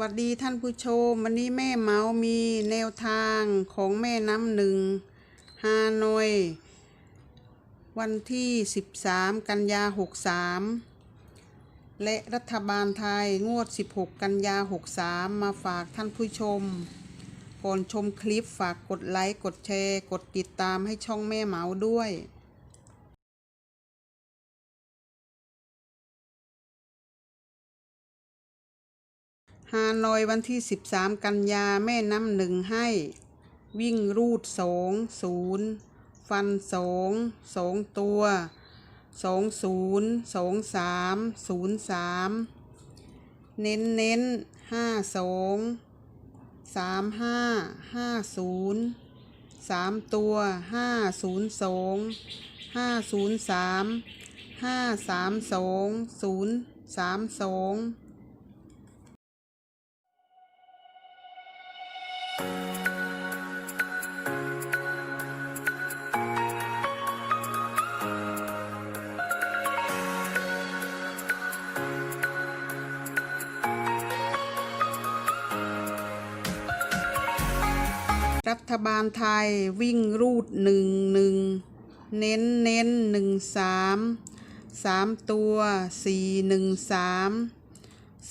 วัสดีท่านผู้ชม วันนี้แม่เมามีแนวทางของแม่น้ำหนึ่งฮานอย วันที่ 13 กันยา 63 และรัฐบาลไทยงวด 16 กันยา 63 มาฝากท่านผู้ชม ก่อนชมคลิปฝากกดไลค์ กดแชร์ กดติดตามให้ช่องแม่เมาด้วย ฮานอยวันที่ 13 กันยาแม่น้ำหนึ่งให้ วิ่งรูดสองศูนย์ฟันสองสองตัวสองศูนย์สองสามศูนย์สามเน้นเน้นห้าสองสามห้าห้าศูนย์สามตัวห้าศูนย์สองห้าศูนย์สามห้าสามสองศูนย์สามสอง รัฐบาลไทยวิ่งรูดหนึ่งหนึ่งเน้นเน้นหนึ่งสามสามตัวสี่หนึ่งสาม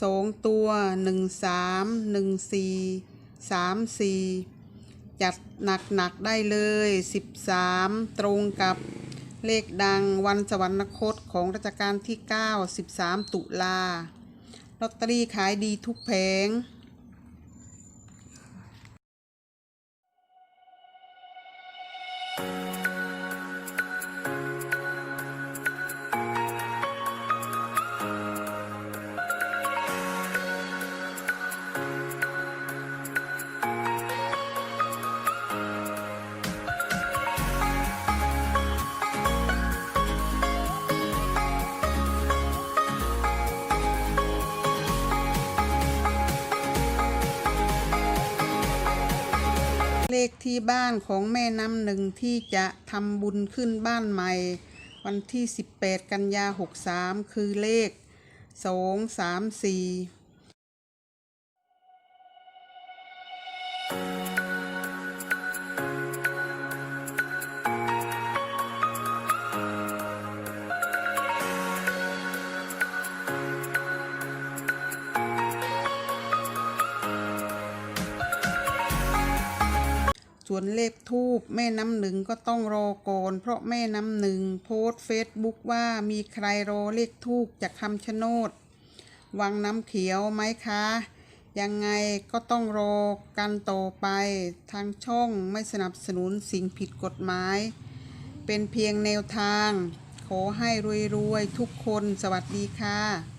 สองตัวหนึ่งสามหนึ่งสี่ สามสี่จัดหนักหนักๆได้เลยสิบสามตรงกับเลขดังวันสวรรคตของรัชกาลที่9 13ตุลาลอตเตอรี่ขายดีทุกแผง เลขที่บ้านของแม่น้ำหนึ่งที่จะทำบุญขึ้นบ้านใหม่ วันที่ 18 กันยา 63 คือเลข 2 3 4 ส่วนเลขทูบแม่น้ำหนึ่งก็ต้องรอก่อน เพราะแม่น้ำหนึ่งโพสเฟซบุ๊กว่ามีใครรอเลขทูบจากคำชะโนด วังน้ำเขียวไหมคะ ยังไงก็ต้องรอกันต่อไป ทางช่องไม่สนับสนุนสิ่งผิดกฎหมาย เป็นเพียงแนวทาง ขอให้รวยๆทุกคนสวัสดีค่ะ